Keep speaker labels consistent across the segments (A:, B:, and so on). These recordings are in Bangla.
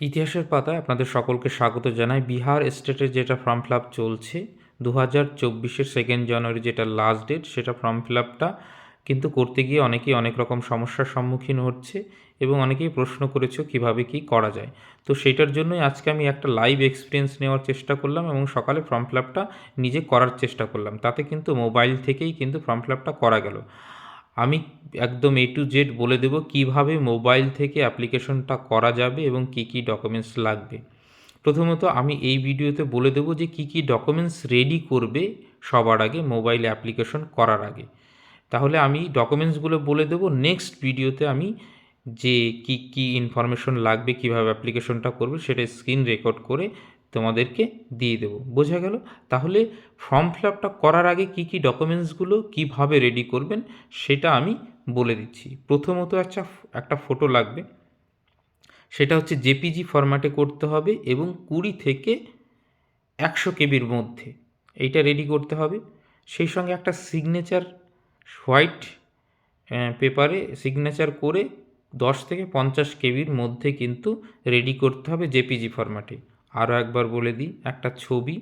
A: ইতিহাসের পাতায় আপনাদের সকলকে স্বাগত জানাই। বিহার স্টেটের যেটা ফর্ম ফিল চলছে দু হাজার চব্বিশের সেকেন্ড জানুয়ারি যেটা লাস্ট ডেট সেটা ফর্ম ফিল কিন্তু করতে গিয়ে অনেকেই অনেক রকম সমস্যার সম্মুখীন হচ্ছে এবং অনেকেই প্রশ্ন করেছ কীভাবে কি করা যায়। তো সেটার জন্যই আজকে আমি একটা লাইভ এক্সপিরিয়েন্স নেওয়ার চেষ্টা করলাম এবং সকালে ফর্ম ফিল নিজে করার চেষ্টা করলাম। তাতে কিন্তু মোবাইল থেকেই কিন্তু ফর্ম ফিল করা গেল। আমি একদম এ টু জেড বলে দেবো কীভাবে মোবাইল থেকে অ্যাপ্লিকেশনটা করা যাবে এবং কি কি ডকুমেন্টস লাগবে। প্রথমত আমি এই ভিডিওতে বলে দেবো যে কি কি ডকুমেন্টস রেডি করবে সবার আগে মোবাইল অ্যাপ্লিকেশন করার আগে। তাহলে আমি ডকুমেন্টসগুলো বলে দেবো নেক্সট ভিডিওতে আমি যে কি কি ইনফরমেশন লাগবে, কীভাবে অ্যাপ্লিকেশনটা করবে, সেটা স্ক্রিন রেকর্ড করে তোমাদেরকে দিয়ে দেবো। বোঝা গেল? তাহলে ফর্ম ফিল আপটা করার আগে কি কি ডকুমেন্টসগুলো কীভাবে রেডি করবেন সেটা আমি বলে দিচ্ছি। প্রথমত একটা একটা ফটো লাগবে। সেটা হচ্ছে জেপিজি ফরম্যাটে করতে হবে এবং কুড়ি থেকে একশো কেবির মধ্যে এইটা রেডি করতে হবে। সেই সঙ্গে একটা সিগনেচার হোয়াইট পেপারে সিগনেচার করে দশ থেকে পঞ্চাশ কেবির মধ্যে কিন্তু রেডি করতে হবে জেপিজি ফরম্যাটে আরও একবার বলে দিই, একটা ছবি,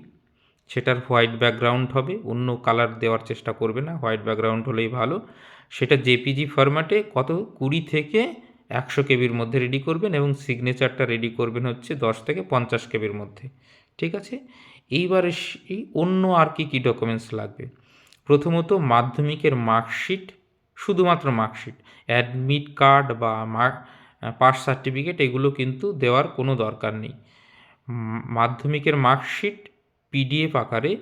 A: সেটার হোয়াইট ব্যাকগ্রাউন্ড হবে, অন্য কালার দেওয়ার চেষ্টা করবে না, হোয়াইট ব্যাকগ্রাউন্ড হলেই ভালো। সেটা জেপিজি ফরম্যাটে কত? কুড়ি থেকে একশো কেবির মধ্যে রেডি করবেন এবং সিগনেচারটা রেডি করবেন হচ্ছে দশ থেকে পঞ্চাশ কেবির মধ্যে। ঠিক আছে? এইবারে এই অন্য আর কি কী ডকুমেন্টস লাগবে? প্রথমত মাধ্যমিকের মার্কশিট, শুধুমাত্র মার্কশিট অ্যাডমিট কার্ড বা মার্ক পাস সার্টিফিকেট এগুলো কিন্তু দেওয়ার কোনো দরকার নেই। মাধ্যমিকের মার্কশিট পিডিএফ আকারে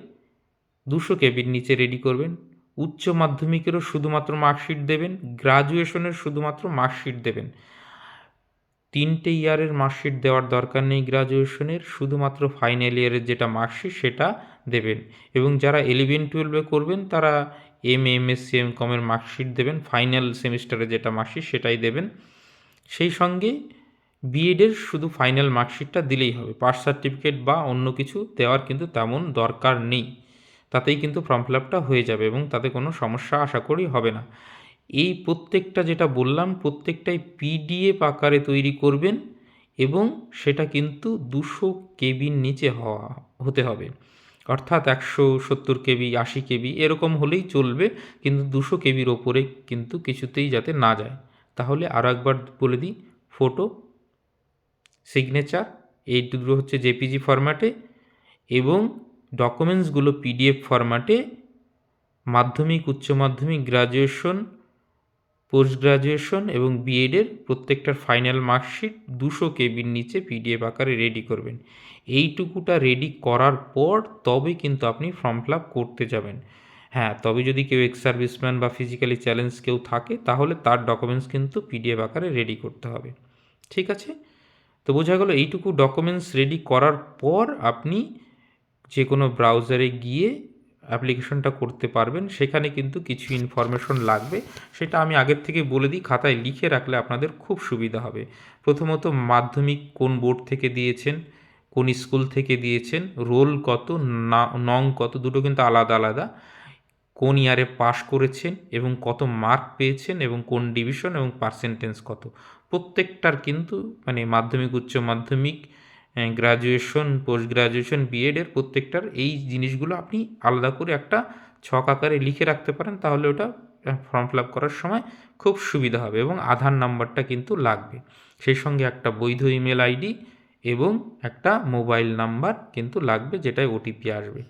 A: দুশো কেবির নিচে রেডি করবেন। উচ্চ মাধ্যমিকেরও শুধুমাত্র মার্কশিট দেবেন গ্রাজুয়েশনের শুধুমাত্র মার্কশিট দেবেন। তিনটে ইয়ারের মার্কশিট দেওয়ার দরকার নেই গ্রাজুয়েশনের শুধুমাত্র ফাইনাল ইয়ারের যেটা মার্কশিট সেটা দেবেন। এবং যারা ইলেভেন টুয়েলভে করবেন, তারা M M S C M কমের মার্কশিট দেবেন ফাইনাল সেমিস্টারে যেটা মার্কশিট সেটাই দেবেন। সেই সঙ্গে বিএডের শুধু ফাইনাল মার্কশিটটা দিলেই হবে। পাস সার্টিফিকেট বা অন্য কিছু দেওয়ার কিন্তু তেমন দরকার নেই। তাতেই কিন্তু ফর্ম ফিল আপটা হয়ে যাবে এবং তাতে কোনো সমস্যা আশা করি হবে না। এই প্রত্যেকটা যেটা বললাম, প্রত্যেকটাই পিডিএফ আকারে তৈরি করবেন এবং সেটা কিন্তু দুশো কেবির নিচে হওয়া, হতে হবে। অর্থাৎ একশো সত্তর কেবি, আশি কেবি এরকম হলেই চলবে, কিন্তু দুশো কেবির ওপরে কিন্তু কিছুতেই যাতে না যায়। তাহলে আরও একবার বলে দিই ফটো সিগনেচার এই হচ্ছে জেপিজি ফরম্যাটে এবং ডকুমেন্টসগুলো পিডিএফ ফরম্যাটে মাধ্যমিক, উচ্চ মাধ্যমিক গ্রাজুয়েশন পোস্ট গ্রাজুয়েশন এবং বিএডের প্রত্যেকটার ফাইনাল মার্কশিট দুশো কেবির নিচে পিডিএফ আকারে রেডি করবেন। এইটুকুটা রেডি করার পর তবে কিন্তু আপনি ফর্ম ফিল করতে যাবেন। হ্যাঁ তবে যদি কেউ এক্স সার্ভিসম্যান বা ফিজিক্যালি চ্যালেঞ্জ কেউ থাকে, তাহলে তার ডকুমেন্টস কিন্তু পিডিএফ আকারে রেডি করতে হবে। ঠিক আছে? তো বোঝা গেল এইটুকু ডকুমেন্টস রেডি করার পর আপনি যে কোনো ব্রাউজারে গিয়ে অ্যাপ্লিকেশনটা করতে পারবেন। সেখানে কিন্তু কিছু ইনফরমেশন লাগবে। সেটা আমি আগের থেকে বলে দিই, খাতায় লিখে রাখলে আপনাদের খুব সুবিধা হবে। প্রথমত মাধ্যমিক কোন বোর্ড থেকে দিয়েছেন, কোন স্কুল থেকে দিয়েছেন রোল কত, না, নং কত, দুটো কিন্তু আলাদা আলাদা। কোন ইয়ারে পাশ করেছেন এবং কত মার্ক পেয়েছেন এবং কোন ডিভিশন এবং পার্সেন্টেজ কত? প্রত্যেকটার কিন্তু মানে মাধ্যমিক, উচ্চ মাধ্যমিক গ্রাজুয়েশন পোস্ট গ্রাজুয়েশন বিএডের প্রত্যেকটার এই জিনিসগুলো আপনি আলাদা করে একটা ছক আকারে লিখে রাখতে পারেন, তাহলে ওটা ফর্ম ফিল আপ করার সময় খুব সুবিধা হবে এবং আধার নাম্বারটা কিন্তু লাগবে। সেই সঙ্গে একটা বৈধ ইমেল আইডি এবং একটা মোবাইল নাম্বার কিন্তু লাগবে যেটায় ওটিপি আসবে।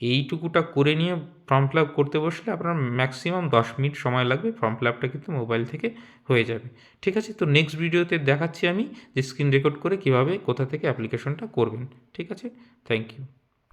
A: এইটুকুটা করে নিয়ে ফর্ম ফিল আপ করতে বসলে আপনার ম্যাক্সিমাম দশ মিনিট সময় লাগবে। ফর্ম ফিল আপটা কিন্তু মোবাইল থেকে হয়ে যাবে। ঠিক আছে? তো নেক্সট ভিডিওতে দেখাচ্ছি আমি যে স্ক্রিন রেকর্ড করে কীভাবে কোথা থেকে অ্যাপ্লিকেশনটা করবেন। ঠিক আছে? Thank you